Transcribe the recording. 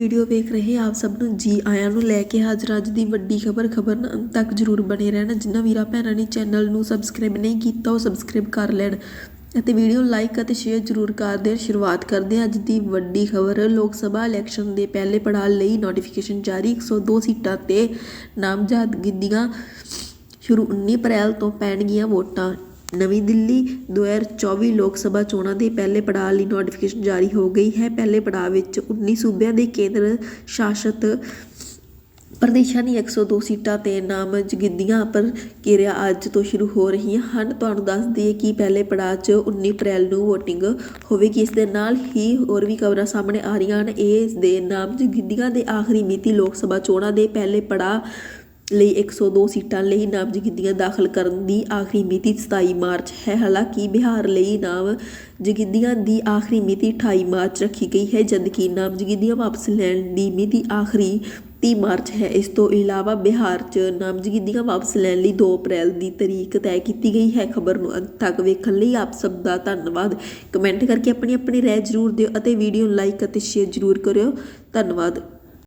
Video ਵੇਖ ਰਹੇ ਆਪ ਸਭ ਨੂੰ ਜੀ ਆਇਆਂ ਨੂੰ ਲੈ ਕੇ ਹਾਜ਼ਰ ਅੱਜ ਦੀ ਵੱਡੀ ਖਬਰ ਖਬਰ ਅੰਤ ਤੱਕ ਜਰੂਰ ਬਣੇ ਰਹਿਣਾ। ਜਿਨ੍ਹਾਂ ਵੀਰਾਂ ਭੈਣਾਂ ਨੇ ਚੈਨਲ ਨੂੰ ਸਬਸਕ੍ਰਾਈਬ ਨਹੀਂ ਕੀਤਾ, ਉਹ ਸਬਸਕ੍ਰਾਈਬ ਕਰ ਲੈਣ ਅਤੇ ਵੀਡੀਓ ਲਾਈਕ ਅਤੇ ਸ਼ੇਅਰ ਜਰੂਰ ਕਰ ਦੇਣ। ਸ਼ੁਰੂਆਤ ਕਰਦੇ ਹਾਂ ਅੱਜ ਦੀ ਵੱਡੀ ਖਬਰ। ਲੋਕ ਸਭਾ ਇਲੈਕਸ਼ਨ ਦੇ ਪਹਿਲੇ ਪੜਾਅ ਲਈ ਨੋਟੀਫਿਕੇਸ਼ਨ ਜਾਰੀ। 102 ਸੀਟਾਂ ਤੇ ਨਾਮਜ਼ਦਗੀਆਂ ਸ਼ੁਰੂ 19 ਅਪ੍ਰੈਲ ਤੋਂ ਪੈਣਗੀਆਂ ਵੋਟਾਂ। ਨਵੀਂ ਦਿੱਲੀ 2024 ਲੋਕ ਸਭਾ ਚੋਣਾਂ ਦੇ ਪਹਿਲੇ ਪੜਾਅ ਲਈ ਨੋਟੀਫਿਕੇਸ਼ਨ ਜਾਰੀ ਹੋ ਗਈ ਹੈ। ਪਹਿਲੇ ਪੜਾਅ ਵਿੱਚ 19 ਸੂਬਿਆਂ ਦੇ ਕੇਂਦਰ ਸ਼ਾਸਤ ਪ੍ਰਦੇਸ਼ਾਂ ਦੀ 102 ਸੀਟਾਂ ਤੇ ਨਾਮਜ਼ਦਗੀਆਂ ਪ੍ਰਕਿਰਿਆ ਅੱਜ ਤੋਂ ਸ਼ੁਰੂ ਹੋ ਰਹੀਆਂ ਹਨ। ਤੁਹਾਨੂੰ ਦੱਸ ਦਈਏ ਕਿ ਪਹਿਲੇ ਪੜਾਅ 'ਚ 19 ਅਪ੍ਰੈਲ ਨੂੰ VOTING ਹੋਵੇਗੀ। ਇਸ ਦੇ ਨਾਲ ਹੀ ਹੋਰ ਵੀ ਖਬਰਾਂ ਸਾਹਮਣੇ ਆ ਰਹੀਆਂ ਹਨ। ਇਸ ਦੇ ਨਾਮਜ਼ਦਗੀਆਂ ਦੇ ਆਖਰੀ ਮਿਤੀ ਲੋਕ ਸਭਾ ਚੋਣਾਂ ਦੇ ਪਹਿਲੇ ਪੜਾਅ ਲਈ 102 ਸੀਟਾਂ ਲਈ ਨਾਮਜ਼ਦਗੀਆਂ ਦਾਖਲ ਕਰਨ ਦੀ ਆਖਰੀ ਮਿਤੀ 27 ਮਾਰਚ ਹੈ। ਹਾਲਾਂਕਿ ਬਿਹਾਰ ਲਈ ਨਾਮਜ਼ਦਗੀਆਂ ਦੀ ਆਖਰੀ ਮਿਤੀ 28 ਮਾਰਚ ਰੱਖੀ ਗਈ ਹੈ, ਜਦਕਿ ਨਾਮਜ਼ਦਗੀਆਂ ਵਾਪਸ ਲੈਣ ਦੀ ਮਿਤੀ ਆਖਰੀ 30 ਮਾਰਚ ਹੈ। ਇਸ ਤੋਂ ਇਲਾਵਾ ਬਿਹਾਰ 'ਚ ਨਾਮਜ਼ਦਗੀਆਂ ਵਾਪਸ ਲੈਣ ਲਈ 2 ਅਪ੍ਰੈਲ ਦੀ ਤਰੀਕ ਤੈਅ ਕੀਤੀ ਗਈ ਹੈ। ਖਬਰ ਨੂੰ ਅੰਤ ਤੱਕ ਵੇਖਣ ਲਈ ਆਪ ਸਭ ਦਾ ਧੰਨਵਾਦ। ਕਮੈਂਟ ਕਰਕੇ ਆਪਣੀ ਆਪਣੀ ਰਾਏ ਜ਼ਰੂਰ ਦਿਓ ਅਤੇ ਵੀਡੀਓ ਨੂੰ ਲਾਈਕ ਅਤੇ ਸ਼ੇਅਰ ਜ਼ਰੂਰ ਕਰਿਓ। ਧੰਨਵਾਦ।